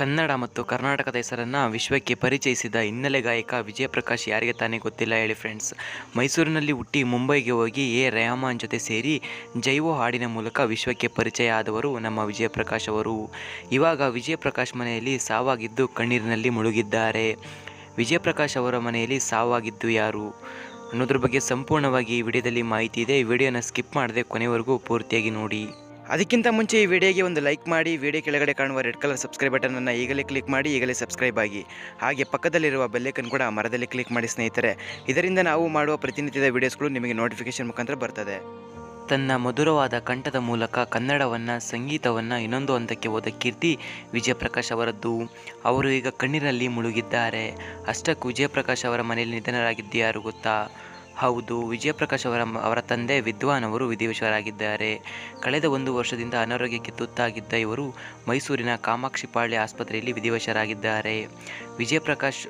ಕನ್ನಡ ಮತ್ತು ಕರ್ನಾಟಕದ ಹೆಸರನ್ನು ವಿಶ್ವಕ್ಕೆ ಪರಿಚಯಿಸಿದ ಹಿನ್ನೆಲೆ ಗಾಯಕ ವಿಜಯಪ್ರಕಾಶ್ ಯಾರಿಗೆ ತಾನೇ ಗೊತ್ತಿಲ್ಲ ಹೇಳಿ ಫ್ರೆಂಡ್ಸ್ ಮೈಸೂರಿನಲ್ಲಿ ಹುಟ್ಟಿ ಮುಂಬೈಗೆ ಹೋಗಿ ಎ. ರೆಹಮಾನ್ ಜೊತೆ ಸೇರಿ ಜೈವೋ ಹಾಡಿನ ಮೂಲಕ ವಿಶ್ವಕ್ಕೆ ಪರಿಚಯ ಆದವರು ನಮ್ಮ ವಿಜಯಪ್ರಕಾಶ್ ಅವರು. ಇವಾಗ ವಿಜಯಪ್ರಕಾಶ್ ಮನೆಯಲ್ಲಿ ಸಾವಾಗಿದ್ದು ಕಣ್ಣೀರಿನಲ್ಲಿ ಮುಳುಗಿದ್ದಾರೆ. ವಿಜಯಪ್ರಕಾಶ್ ಅವರ ಮನೆಯಲ್ಲಿ ಸಾವಾಗಿದ್ದು ಯಾರು? ಅನ್ನೋದ್ರ ಬಗ್ಗೆ ಸಂಪೂರ್ಣವಾಗಿ ಈ ವಿಡಿಯೋದಲ್ಲಿ ಮಾಹಿತಿ ಇದೆ. ಈ ವಿಡಿಯೋನ ಸ್ಕಿಪ್ ಮಾಡದೆ ಕೊನೆವರೆಗೂ ಪೂರ್ತಿಯಾಗಿ ನೋಡಿ. ಅದಕ್ಕಿಂತ ಮುಂಚೆ ಈ ವಿಡಿಯೋಗೆ ಒಂದು ಲೈಕ್ ಮಾಡಿ, ವಿಡಿಯೋ ಕೆಳಗಡೆ ಕಾಣುವ ರೆಡ್ ಕಲರ್ ಸಬ್ಸ್ಕ್ರೈಬ್ ಬಟನನ್ನು ಈಗಲೇ ಕ್ಲಿಕ್ ಮಾಡಿ, ಈಗಲೇ ಸಬ್ಸ್ಕ್ರೈಬ್ ಆಗಿ. ಹಾಗೆ ಪಕ್ಕದಲ್ಲಿರುವ ಬೆಲ್ಲೈಕನ್ ಕೂಡ ಮರದಲ್ಲಿ ಕ್ಲಿಕ್ ಮಾಡಿ ಸ್ನೇಹಿತರೆ. ಇದರಿಂದ ನಾವು ಮಾಡುವ ಪ್ರತಿನಿತ್ಯದ ವಿಡಿಯೋಸ್ಗಳು ನಿಮಗೆ ನೋಟಿಫಿಕೇಶನ್ ಮುಖಾಂತರ ಬರ್ತದೆ. ತನ್ನ ಮಧುರವಾದ ಕಂಠದ ಮೂಲಕ ಕನ್ನಡವನ್ನು, ಸಂಗೀತವನ್ನು ಇನ್ನೊಂದು ಹಂತಕ್ಕೆ ಹೋದ ಕೀರ್ತಿ ವಿಜಯಪ್ರಕಾಶ್ ಅವರದ್ದು. ಅವರು ಈಗ ಕಣ್ಣಿನಲ್ಲಿ ಮುಳುಗಿದ್ದಾರೆ. ಅಷ್ಟಕ್ಕೂ ವಿಜಯಪ್ರಕಾಶ್ ಅವರ ಮನೆಯಲ್ಲಿ ನಿಧನರಾಗಿದ್ದು ಯಾರು ಗೊತ್ತಾ? ಹೌದು, ವಿಜಯಪ್ರಕಾಶ್ ಅವರ ಅವರ ತಂದೆ ವಿದ್ವಾನ್ ಅವರು ವಿಧಿವಶರಾಗಿದ್ದಾರೆ. ಕಳೆದ ಒಂದು ವರ್ಷದಿಂದ ಅನಾರೋಗ್ಯಕ್ಕೆ ತುತ್ತಾಗಿದ್ದ ಇವರು ಮೈಸೂರಿನ ಕಾಮಾಕ್ಷಿಪಾಳ್ಯ ಆಸ್ಪತ್ರೆಯಲ್ಲಿ ವಿಧಿವಶರಾಗಿದ್ದಾರೆ. ವಿಜಯಪ್ರಕಾಶ್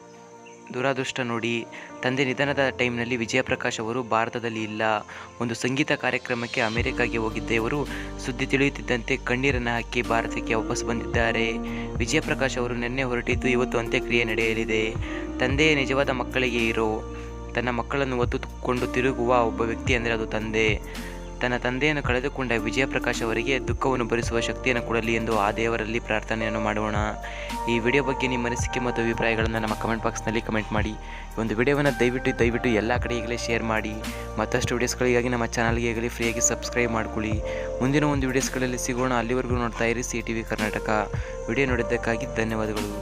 ದುರಾದೃಷ್ಟ ನೋಡಿ, ತಂದೆ ನಿಧನದ ಟೈಮ್ನಲ್ಲಿ ವಿಜಯಪ್ರಕಾಶ್ ಅವರು ಭಾರತದಲ್ಲಿ ಇಲ್ಲ. ಒಂದು ಸಂಗೀತ ಕಾರ್ಯಕ್ರಮಕ್ಕೆ ಅಮೆರಿಕಾಗೆ ಹೋಗಿದ್ದ ಇವರು ಸುದ್ದಿ ತಿಳಿಯುತ್ತಿದ್ದಂತೆ ಕಣ್ಣೀರನ್ನು ಹಾಕಿ ಭಾರತಕ್ಕೆ ವಾಪಸ್ ಬಂದಿದ್ದಾರೆ. ವಿಜಯಪ್ರಕಾಶ್ ಅವರು ನಿನ್ನೆ ಹೊರಟಿದ್ದು ಇವತ್ತು ಅಂತ್ಯಕ್ರಿಯೆ ನಡೆಯಲಿದೆ. ತಂದೆಯೇ ನಿಜವಾದ ಮಕ್ಕಳಿಗೆ ಇರೋ ತನ್ನ ಮಕ್ಕಳನ್ನು ಒತ್ತುಕೊಂಡು ತಿರುಗುವ ಒಬ್ಬ ವ್ಯಕ್ತಿ ಅಂದರೆ ಅದು ತಂದೆ. ತನ್ನ ತಂದೆಯನ್ನು ಕಳೆದುಕೊಂಡ ವಿಜಯಪ್ರಕಾಶ್ ಅವರಿಗೆ ದುಃಖವನ್ನು ಭರಿಸುವ ಶಕ್ತಿಯನ್ನು ಕೊಡಲಿ ಎಂದು ಆ ದೇವರಲ್ಲಿ ಪ್ರಾರ್ಥನೆಯನ್ನು ಮಾಡೋಣ. ಈ ವಿಡಿಯೋ ಬಗ್ಗೆ ನಿಮ್ಮ ಅನಿಸಿಕೆ ಮತ್ತು ಅಭಿಪ್ರಾಯಗಳನ್ನು ನಮ್ಮ ಕಮೆಂಟ್ ಬಾಕ್ಸ್ನಲ್ಲಿ ಕಮೆಂಟ್ ಮಾಡಿ. ಒಂದು ವಿಡಿಯೋವನ್ನು ದಯವಿಟ್ಟು ದಯವಿಟ್ಟು ಎಲ್ಲ ಕಡೆ ಈಗಲೇ ಶೇರ್ ಮಾಡಿ. ಮತ್ತಷ್ಟು ವಿಡಿಯೋಸ್ಗಳಿಗಾಗಿ ನಮ್ಮ ಚಾನಲ್ಗೆ ಆಗಲಿ ಫ್ರೀಯಾಗಿ ಸಬ್ಸ್ಕ್ರೈಬ್ ಮಾಡ್ಕೊಳ್ಳಿ. ಮುಂದಿನ ಒಂದು ವಿಡಿಯೋಸ್ಗಳಲ್ಲಿ ಸಿಗೋಣ. ಅಲ್ಲಿವರೆಗೂ ನೋಡ್ತಾ ಇರಿ C T V Karnataka. Video ನೋಡಿದ್ದಕ್ಕಾಗಿ ಧನ್ಯವಾದಗಳು.